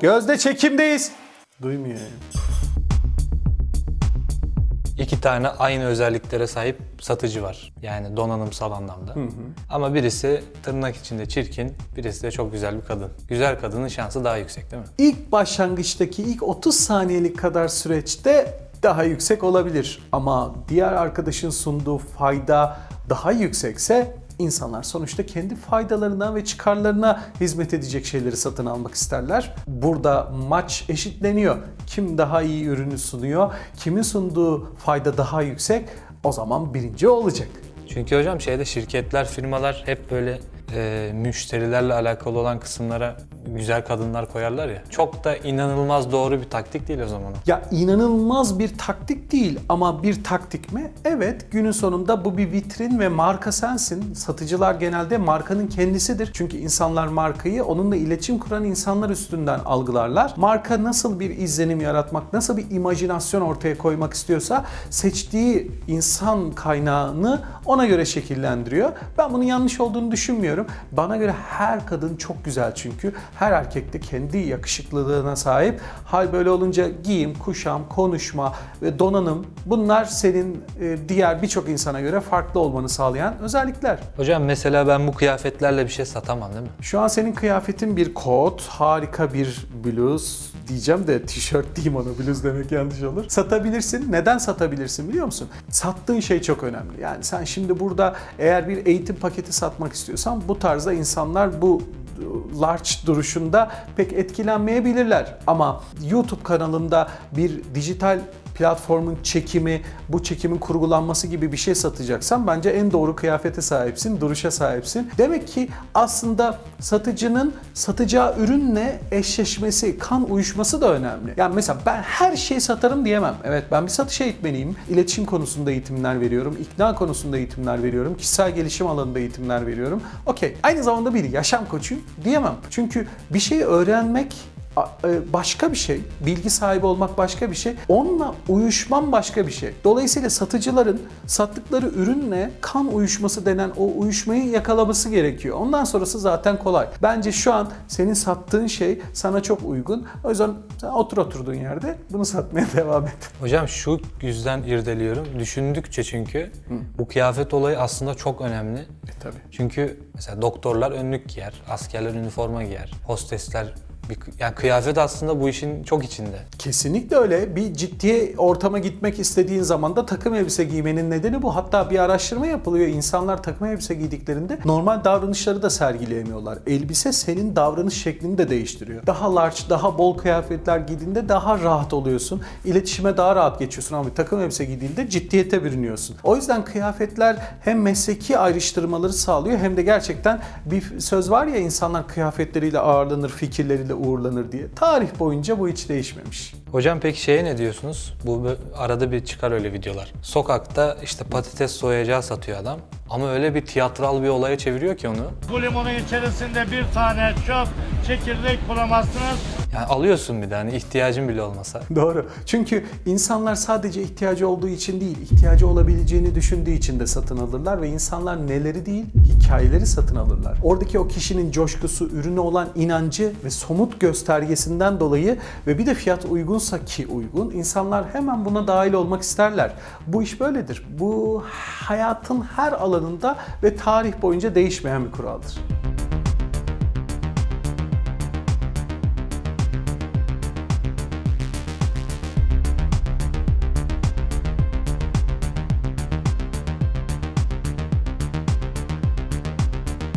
Gözde çekimdeyiz. Duymuyor yani. İki tane aynı özelliklere sahip satıcı var. Yani donanımsal anlamda. Ama birisi tırnak içinde çirkin, birisi de çok güzel bir kadın. Güzel kadının şansı daha yüksek değil mi? İlk başlangıçtaki ilk 30 saniyelik kadar süreçte daha yüksek olabilir. Ama diğer arkadaşın sunduğu fayda daha yüksekse insanlar sonuçta kendi faydalarına ve çıkarlarına hizmet edecek şeyleri satın almak isterler. Burada maç eşitleniyor. Kim daha iyi ürünü sunuyor, kimin sunduğu fayda daha yüksek o zaman birinci olacak. Çünkü hocam şeyde şirketler, firmalar hep böyle e, müşterilerle alakalı olan kısımlara güzel kadınlar koyarlar ya. Çok da inanılmaz doğru bir taktik değil o zaman. Ya inanılmaz bir taktik değil ama bir taktik mi? Evet günün sonunda bu bir vitrin ve marka sensin. Satıcılar genelde markanın kendisidir. Çünkü insanlar markayı onunla iletişim kuran insanlar üstünden algılarlar. Marka nasıl bir izlenim yaratmak, nasıl bir imajinasyon ortaya koymak istiyorsa seçtiği insan kaynağını ona göre şekillendiriyor. Ben bunun yanlış olduğunu düşünmüyorum. Bana göre her kadın çok güzel çünkü. Her erkek de kendi yakışıklılığına sahip. Hal böyle olunca giyim, kuşam, konuşma ve donanım bunlar senin e, diğer birçok insana göre farklı olmanı sağlayan özellikler. Hocam mesela ben bu kıyafetlerle bir şey satamam değil mi? Şu an senin kıyafetin bir kot, harika bir bluz diyeceğim de tişört diyeyim ona bluz demek yanlış olur. Satabilirsin. Neden satabilirsin biliyor musun? Sattığın şey çok önemli. Yani sen şimdi burada eğer bir eğitim paketi satmak istiyorsan bu tarzda insanlar bu large duruşunda pek etkilenmeyebilirler. Ama YouTube kanalında bir dijital platformun çekimi, bu çekimin kurgulanması gibi bir şey satacaksan bence en doğru kıyafete sahipsin, duruşa sahipsin. Demek ki aslında satıcının satacağı ürünle eşleşmesi, kan uyuşması da önemli. Yani mesela ben her şeyi satarım diyemem. Evet ben bir satış eğitmeniyim. İletişim konusunda eğitimler veriyorum, ikna konusunda eğitimler veriyorum, kişisel gelişim alanında eğitimler veriyorum. Okey. Aynı zamanda bir yaşam koçuyum diyemem. Çünkü bir şeyi öğrenmek başka bir şey, bilgi sahibi olmak başka bir şey, onunla uyuşman başka bir şey. Dolayısıyla satıcıların sattıkları ürünle kan uyuşması denen o uyuşmayı yakalaması gerekiyor. Ondan sonrası zaten kolay. Bence şu an senin sattığın şey sana çok uygun. O yüzden sen otur oturduğun yerde bunu satmaya devam et. Hocam şu yüzden irdeliyorum. Düşündükçe çünkü bu kıyafet olayı aslında çok önemli. E tabii. Çünkü mesela doktorlar önlük giyer, askerler üniforma giyer, hostesler bir, yani kıyafet aslında bu işin çok içinde. Kesinlikle öyle. Bir ciddi ortama gitmek istediğin zaman da takım elbise giymenin nedeni bu. Hatta bir araştırma yapılıyor. İnsanlar takım elbise giydiklerinde normal davranışları da sergileyemiyorlar. Elbise senin davranış şeklini de değiştiriyor. Daha large, daha bol kıyafetler giydiğinde daha rahat oluyorsun. İletişime daha rahat geçiyorsun ama takım elbise giydiğinde ciddiyete bürünüyorsun. O yüzden kıyafetler hem mesleki ayrıştırmaları sağlıyor hem de gerçekten bir söz var ya insanlar kıyafetleriyle ağırlanır, fikirleriyle uğurlanır diye. Tarih boyunca bu hiç değişmemiş. Hocam peki şeye ne diyorsunuz? Bu arada bir çıkar öyle videolar. Sokakta işte patates soyacağı satıyor adam. Ama öyle bir tiyatral bir olaya çeviriyor ki onu. Bu limonun içerisinde bir tane çöp çekirdek bulamazsınız. Yani alıyorsun bir de hani ihtiyacın bile olmasa. Doğru. Çünkü insanlar sadece ihtiyacı olduğu için değil, ihtiyacı olabileceğini düşündüğü için de satın alırlar ve insanlar neleri değil, hikayeleri satın alırlar. Oradaki o kişinin coşkusu, ürüne olan inancı ve somut göstergesinden dolayı ve bir de fiyat uygunsa ki uygun, insanlar hemen buna dahil olmak isterler. Bu iş böyledir. Bu hayatın her alanında ve tarih boyunca değişmeyen bir kuraldır.